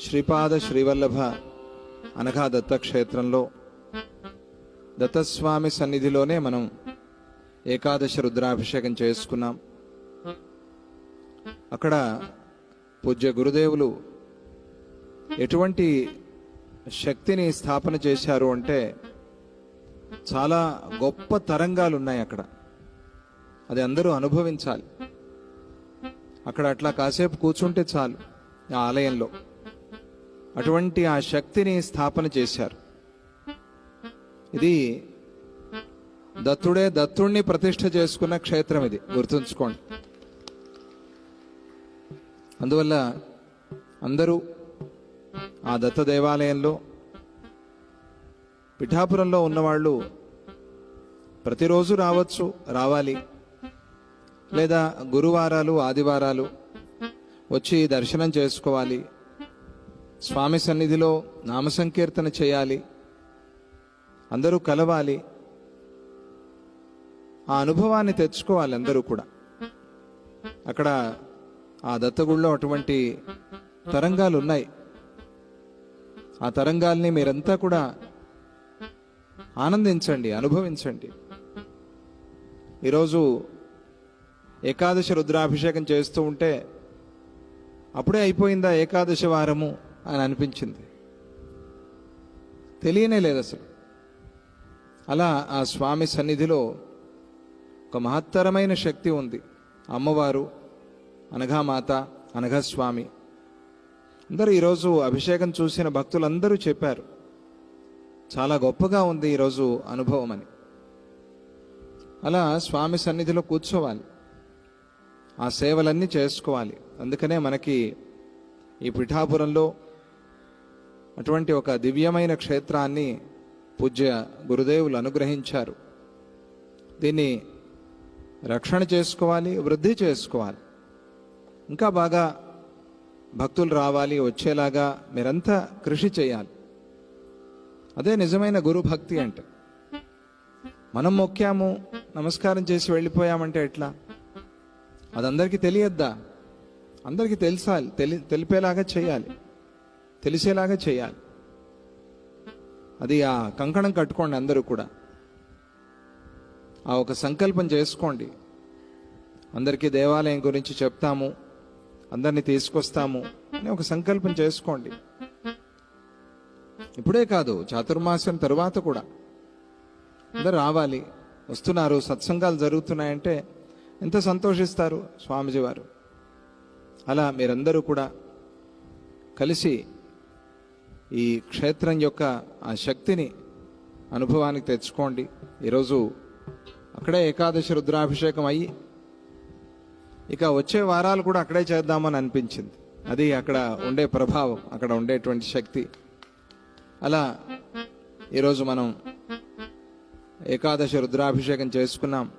శ్రీపాద శ్రీవల్లభ అనఘా దత్తక్షేత్రంలో దత్తస్వామి సన్నిధిలోనే మనం ఏకాదశ రుద్రాభిషేకం చేసుకున్నాం. అక్కడ పూజ్య గురుదేవులు ఎటువంటి శక్తిని స్థాపన చేశారు అంటే చాలా గొప్ప తరంగాలు ఉన్నాయి అక్కడ. అది అందరూ అనుభవించాలి. అక్కడ అట్లా కాసేపు కూర్చుంటే చాలు. ఆ ఆలయంలో. అటువంటి ఆ శక్తిని స్థాపన చేశారు. ఇది దత్తుడే దత్తుణ్ణి ప్రతిష్ఠ చేసుకున్న క్షేత్రం ఇది గుర్తుంచుకోండి. అందువల్ల అందరూ ఆ దత్త దేవాలయంలో పిఠాపురంలో ఉన్నవాళ్ళు ప్రతిరోజు రావచ్చు రావాలి. లేదా గురువారాలు ఆదివారాలు వచ్చి దర్శనం చేసుకోవాలి. స్వామి సన్నిధిలో నామ సంకీర్తన చేయాలి. అందరూ కలవాలి. ఆ అనుభవాన్ని తెచ్చుకోవాలి అందరూ కూడా. అక్కడ ఆ దత్తగుళ్ళో అటువంటి తరంగాలు ఉన్నాయి. ఆ తరంగాల్ని మీరంతా కూడా ఆనందించండి అనుభవించండి. ఈరోజు ఏకాదశి రుద్రాభిషేకం చేస్తూ ఉంటే అప్పుడే అయిపోయిందా ఏకాదశి వారము అని అనిపించింది. తెలియనే లేదు అసలు. అలా ఆ స్వామి సన్నిధిలో ఒక మహత్తరమైన శక్తి ఉంది. అమ్మవారు అనఘామాత అనఘా స్వామి అందరూ ఈరోజు అభిషేకం చూసిన భక్తులందరూ చెప్పారు చాలా గొప్పగా ఉంది ఈరోజు అనుభవం అని. అలా స్వామి సన్నిధిలో కూర్చోవాలి. ఆ సేవలన్నీ చేసుకోవాలి. అందుకనే మనకి ఈ పిఠాపురంలో అటువంటి ఒక దివ్యమైన క్షేత్రాన్ని పూజ్య గురుదేవులు అనుగ్రహించారు. దీన్ని రక్షణ చేసుకోవాలి వృద్ధి చేసుకోవాలి. ఇంకా బాగా భక్తులు రావాలి వచ్చేలాగా మీరంతా కృషి చేయాలి. అదే నిజమైన గురు భక్తి అంటే. మనం మొక్కాము నమస్కారం చేసి వెళ్ళిపోయామంటే ఎట్లా? అది అందరికీ తెలియద్దా? అందరికీ తెలుసాలి తెలి తెలిపేలాగా చేయాలి. తెలిసేలాగా చేయాలి. అది ఆ కంకణం కట్టుకోండి అందరూ కూడా. ఆ ఒక సంకల్పం చేసుకోండి. అందరికీ దేవాలయం గురించి చెప్తాము. అందరినీ తీసుకొస్తాము అని ఒక సంకల్పం చేసుకోండి. ఇప్పుడే కాదు చాతుర్మాసం తరువాత కూడా. అందరు రావాలి. వస్తున్నారు సత్సంగాలు జరుగుతున్నాయంటే ఎంత సంతోషిస్తారు స్వామిజీ వారు అలా మీరందరూ కూడా కలిసి ఈ క్షేత్రం యొక్క ఆ శక్తిని అనుభవానికి తెచ్చుకోండి. ఈరోజు అక్కడే ఏకాదశి రుద్రాభిషేకం అయ్యి ఇక వచ్చే వారాలు కూడా అక్కడే చేద్దామని అనిపించింది. అది అక్కడ ఉండే ప్రభావం అక్కడ ఉండేటువంటి శక్తి. అలా ఈరోజు మనం ఏకాదశి రుద్రాభిషేకం చేసుకున్నాం.